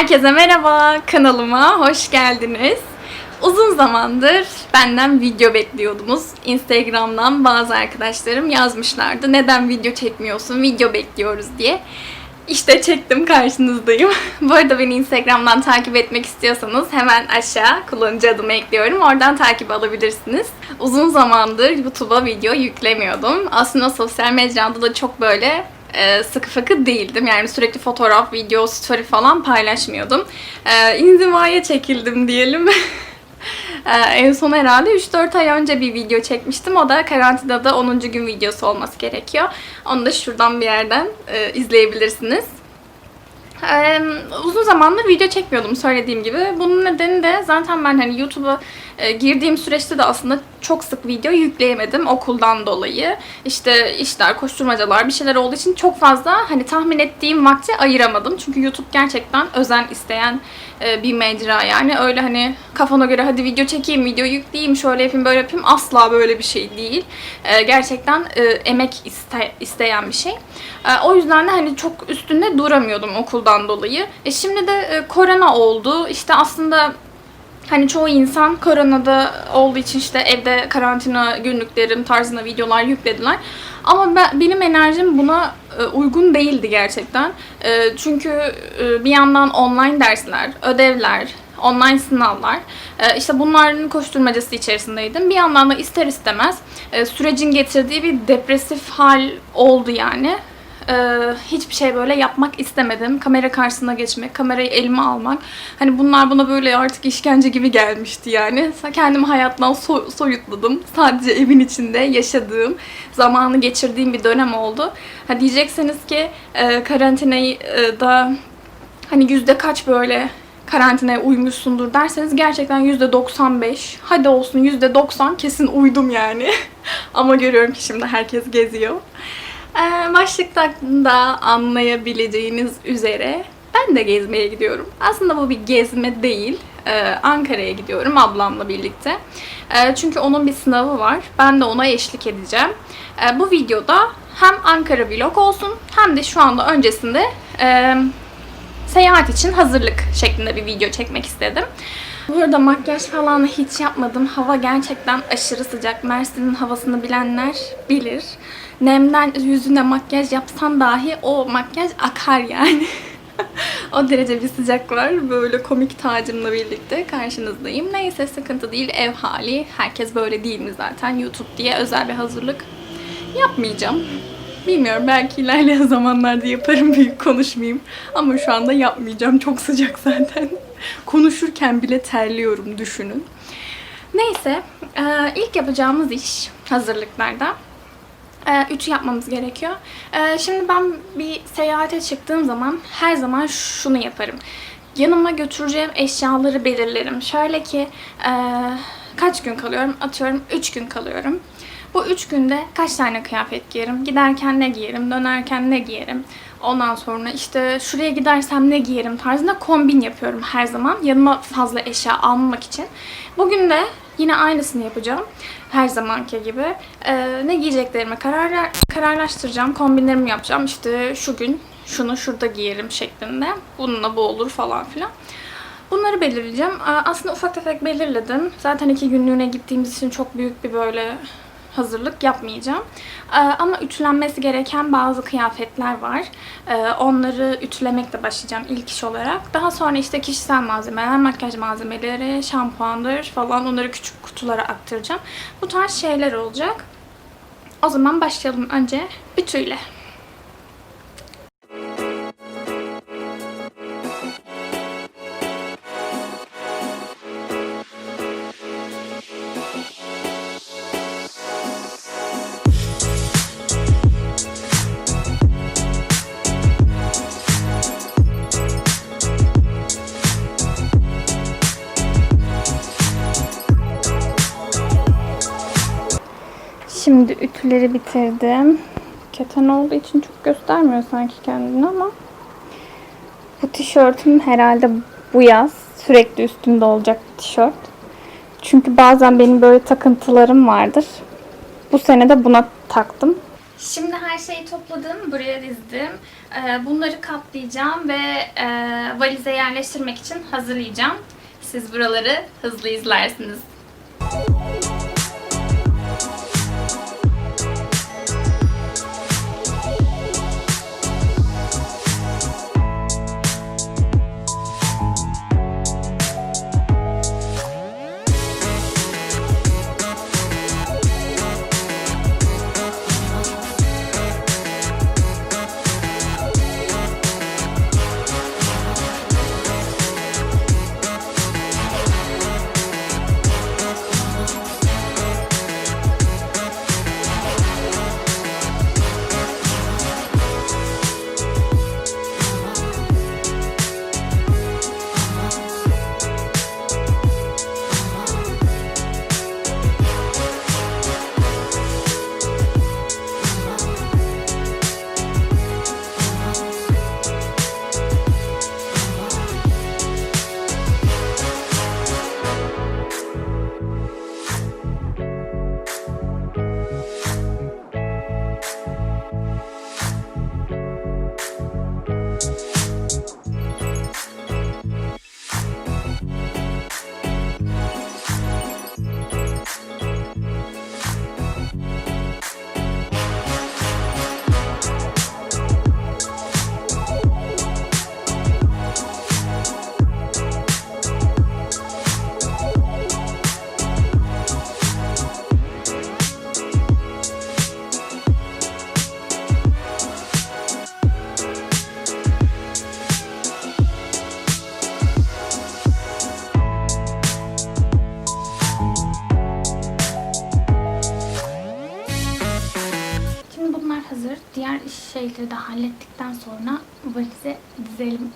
Herkese merhaba, kanalıma hoş geldiniz. Uzun zamandır benden video bekliyordunuz. Instagram'dan bazı arkadaşlarım yazmışlardı. Neden video çekmiyorsun, video bekliyoruz diye. İşte çektim karşınızdayım. Bu arada beni Instagram'dan takip etmek istiyorsanız hemen aşağı kullanıcı adımı ekliyorum. Oradan takip alabilirsiniz. Uzun zamandır YouTube'a video yüklemiyordum. Aslında sosyal medyada da çok böyle e, sıkı fıkı değildim. Yani sürekli fotoğraf, video, story falan paylaşmıyordum. E, inzivaya çekildim diyelim. E, en son herhalde 3-4 ay önce bir video çekmiştim. O da karantinada 10. gün videosu olması gerekiyor. Onu da şuradan bir yerden e, izleyebilirsiniz. Ee, uzun zamandır video çekmiyordum söylediğim gibi. Bunun nedeni de zaten ben hani YouTube'a e, girdiğim süreçte de aslında çok sık video yükleyemedim okuldan dolayı. İşte işler, koşturmacalar bir şeyler olduğu için çok fazla hani tahmin ettiğim vakti ayıramadım. Çünkü YouTube gerçekten özen isteyen e, bir mecra yani. Öyle hani kafana göre hadi video çekeyim, video yükleyeyim, şöyle yapayım, böyle yapayım asla böyle bir şey değil. E, gerçekten emek iste, isteyen bir şey. O yüzden de hani çok üstünde duramıyordum okuldan dolayı. E, şimdi de korona oldu. İşte aslında Hani çoğu insan koronada olduğu için işte evde karantina günlüklerim tarzında videolar yüklediler. Ama ben, benim enerjim buna e, uygun değildi gerçekten. E, çünkü e, bir yandan online dersler, ödevler, online sınavlar. İşte bunların koşturmacası içerisindeydim. Bir yandan da ister istemez sürecin getirdiği bir depresif hal oldu yani. Ee, hiçbir şey böyle yapmak istemedim. Kamera karşısına geçmek, kamerayı elime almak. Hani bunlar buna böyle artık işkence gibi gelmişti yani. Kendimi hayattan so- soyutladım. Sadece evin içinde yaşadığım, zamanı geçirdiğim bir dönem oldu. Ha diyecekseniz ki e, karantinayı e, da hani yüzde kaç böyle karantinaya uymuşsundur derseniz gerçekten yüzde 95 hadi olsun yüzde 90 kesin uydum yani. Ama görüyorum ki şimdi herkes geziyor. Ee, başlıktan da anlayabileceğiniz üzere ben de gezmeye gidiyorum. Aslında bu bir gezme değil. Ee, Ankara'ya gidiyorum ablamla birlikte. Ee, çünkü onun bir sınavı var. Ben de ona eşlik edeceğim. Ee, bu videoda hem Ankara vlog olsun hem de şu anda öncesinde e, seyahat için hazırlık şeklinde bir video çekmek istedim. Burada makyaj falan hiç yapmadım. Hava gerçekten aşırı sıcak. Mersin'in havasını bilenler bilir. Nemden yüzüne makyaj yapsan dahi o makyaj akar yani. o derece bir sıcak var. Böyle komik tacımla birlikte karşınızdayım. Neyse sıkıntı değil. Ev hali. Herkes böyle değil mi zaten? YouTube diye özel bir hazırlık yapmayacağım. Bilmiyorum belki ilerleyen zamanlarda yaparım büyük konuşmayayım. Ama şu anda yapmayacağım. Çok sıcak zaten. Konuşurken bile terliyorum düşünün. Neyse e, ilk yapacağımız iş hazırlıklarda. E, Üç yapmamız gerekiyor. E, Şimdi ben bir seyahate çıktığım zaman her zaman şunu yaparım. Yanıma götüreceğim eşyaları belirlerim. Şöyle ki kaç gün kalıyorum? Atıyorum 3 gün kalıyorum. Bu üç günde kaç tane kıyafet giyerim? Giderken ne giyerim? Dönerken ne giyerim? Ondan sonra işte şuraya gidersem ne giyerim tarzında kombin yapıyorum her zaman. Yanıma fazla eşya almamak için. Bugün de yine aynısını yapacağım. Her zamanki gibi. Ee, ne giyeceklerimi karar, kararlaştıracağım. Kombinlerimi yapacağım. İşte şu gün şunu şurada giyerim şeklinde. Bununla bu olur falan filan. Bunları belirleyeceğim. Aslında ufak tefek belirledim. Zaten iki günlüğüne gittiğimiz için çok büyük bir böyle hazırlık yapmayacağım. Ee, Ama ütülenmesi gereken bazı kıyafetler var. Ee, Onları ütülemekle başlayacağım ilk iş olarak. Daha sonra işte kişisel malzemeler, makyaj malzemeleri, şampuandır falan onları küçük kutulara aktaracağım. Bu tarz şeyler olacak. O zaman başlayalım önce ütüyle. Şimdi ütüleri bitirdim. Keten olduğu için çok göstermiyor sanki kendini ama bu tişörtüm herhalde bu yaz sürekli üstümde olacak bir tişört. Çünkü bazen benim böyle takıntılarım vardır. Bu sene de buna taktım. Şimdi her şeyi topladım, buraya dizdim. Ee, bunları katlayacağım ve e, valize yerleştirmek için hazırlayacağım. Siz buraları hızlı izlersiniz. İş şeyleri de hallettikten sonra valize dizelim.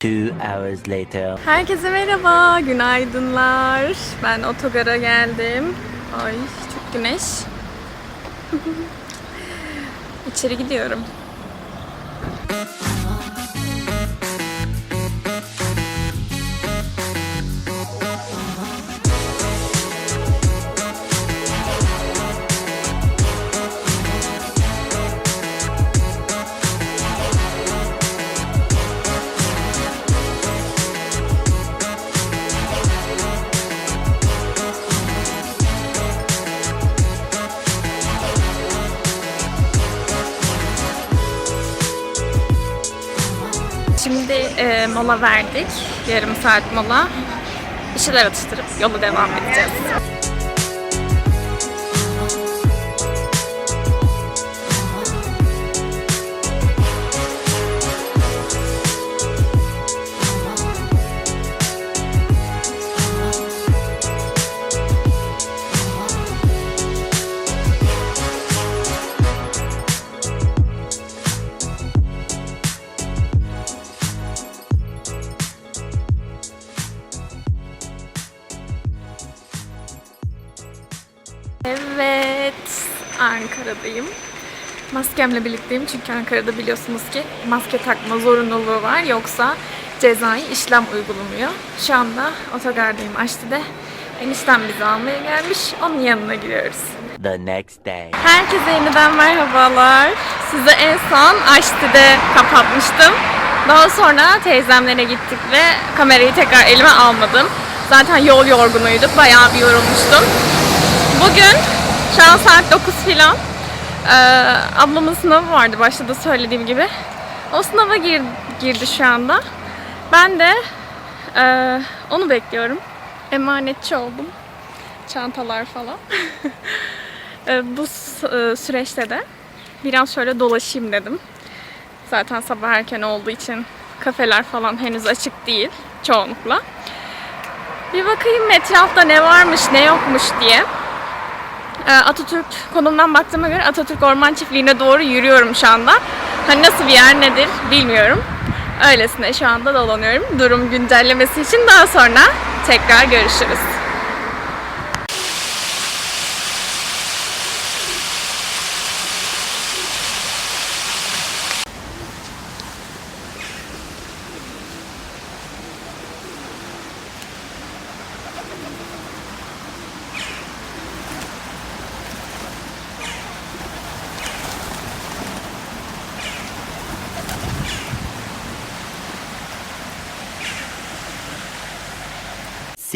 Two hours later. Herkese merhaba, günaydınlar. Ben otogara geldim. Ay çok güneş. İçeri gidiyorum. Şimdi e, mola verdik. Yarım saat mola. Bir atıştırıp yola devam edeceğiz. Ankara'dayım. Maskemle birlikteyim çünkü Ankara'da biliyorsunuz ki maske takma zorunluluğu var. Yoksa cezai işlem uygulanıyor. Şu anda otogardayım Aşti'de. Eniştem bizi almaya gelmiş. Onun yanına gidiyoruz. The next day. Herkese yeniden merhabalar. Size en son Aşti'de kapatmıştım. Daha sonra teyzemlere gittik ve kamerayı tekrar elime almadım. Zaten yol yorgunuyduk. Bayağı bir yorulmuştum. Bugün şu an saat 9 filan. Ee, ablamın sınavı vardı başta da söylediğim gibi. O sınava gir- girdi şu anda. Ben de e, onu bekliyorum. Emanetçi oldum. Çantalar falan. E, bu e, süreçte de biraz şöyle dolaşayım dedim. Zaten sabah erken olduğu için kafeler falan henüz açık değil çoğunlukla. Bir bakayım etrafta ne varmış ne yokmuş diye. Ee, Atatürk konumdan baktığıma göre Atatürk Orman Çiftliği'ne doğru yürüyorum şu anda. Hani nasıl bir yer nedir bilmiyorum. Öylesine şu anda dolanıyorum. Durum güncellemesi için daha sonra tekrar görüşürüz.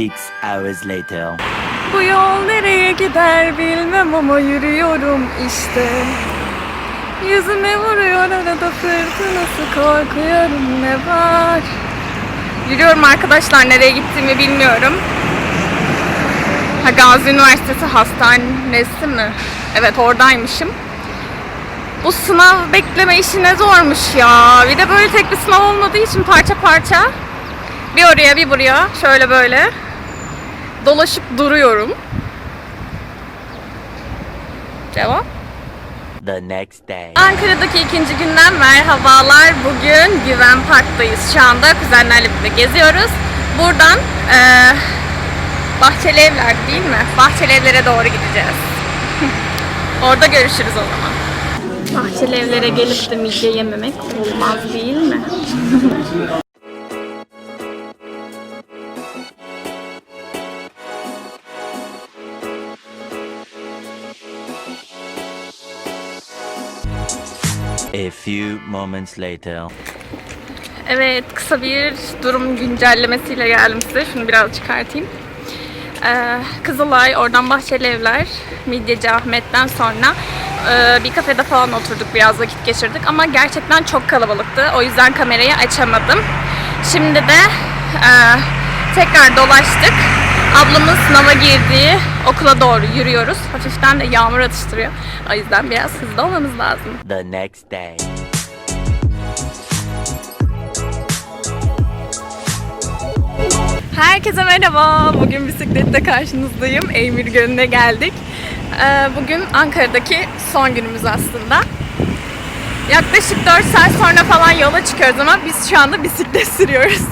Six hours later. Bu yol nereye gider bilmem ama yürüyorum işte. Yüzüme vuruyor arada fırtınası korkuyorum ne var. Yürüyorum arkadaşlar nereye gittiğimi bilmiyorum. Ha Gazi Üniversitesi Hastanesi mi? Evet oradaymışım. Bu sınav bekleme işi ne zormuş ya. Bir de böyle tek bir sınav olmadığı için parça parça. Bir oraya bir buraya şöyle böyle dolaşıp duruyorum. Cevap? The next day. Ankara'daki ikinci günden merhabalar. Bugün Güven Park'tayız. Şu anda kuzenlerle birlikte geziyoruz. Buradan eee Bahçeli Evler değil mi? Bahçeli Evler'e doğru gideceğiz. Orada görüşürüz o zaman. Bahçeli Evler'e gelip de midye yememek olmaz değil mi? few moments later. Evet, kısa bir durum güncellemesiyle geldim size. Şunu biraz çıkartayım. Ee, Kızılay, oradan Bahçeli Evler, Midyeci Ahmet'ten sonra e, bir kafede falan oturduk, biraz vakit geçirdik. Ama gerçekten çok kalabalıktı. O yüzden kamerayı açamadım. Şimdi de e, tekrar dolaştık. Ablamın sınava girdiği okula doğru yürüyoruz. Hafiften de yağmur atıştırıyor. O yüzden biraz hızlı olmamız lazım. The next day. Herkese merhaba. Bugün bisiklette karşınızdayım. Eymir Gölü'ne geldik. Ee, Bugün Ankara'daki son günümüz aslında. Yaklaşık 4 saat sonra falan yola çıkıyoruz ama biz şu anda bisiklet sürüyoruz.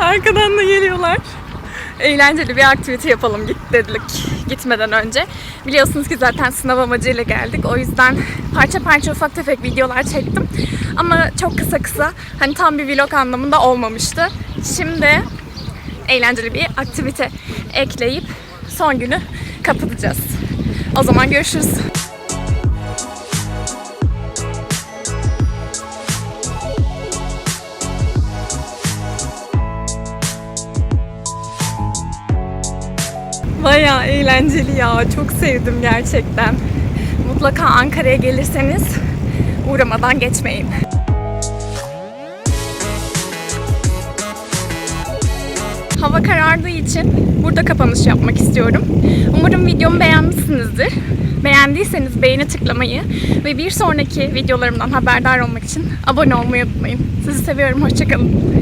Arkadan da geliyorlar. Eğlenceli bir aktivite yapalım git dedik gitmeden önce. Biliyorsunuz ki zaten sınav amacıyla geldik. O yüzden parça parça ufak tefek videolar çektim. Ama çok kısa kısa hani tam bir vlog anlamında olmamıştı. Şimdi eğlenceli bir aktivite ekleyip son günü kapatacağız. O zaman görüşürüz. Bayağı eğlenceli ya. Çok sevdim gerçekten. Mutlaka Ankara'ya gelirseniz uğramadan geçmeyin. Hava karardığı için burada kapanış yapmak istiyorum. Umarım videomu beğenmişsinizdir. Beğendiyseniz beğeni tıklamayı ve bir sonraki videolarımdan haberdar olmak için abone olmayı unutmayın. Sizi seviyorum. Hoşçakalın.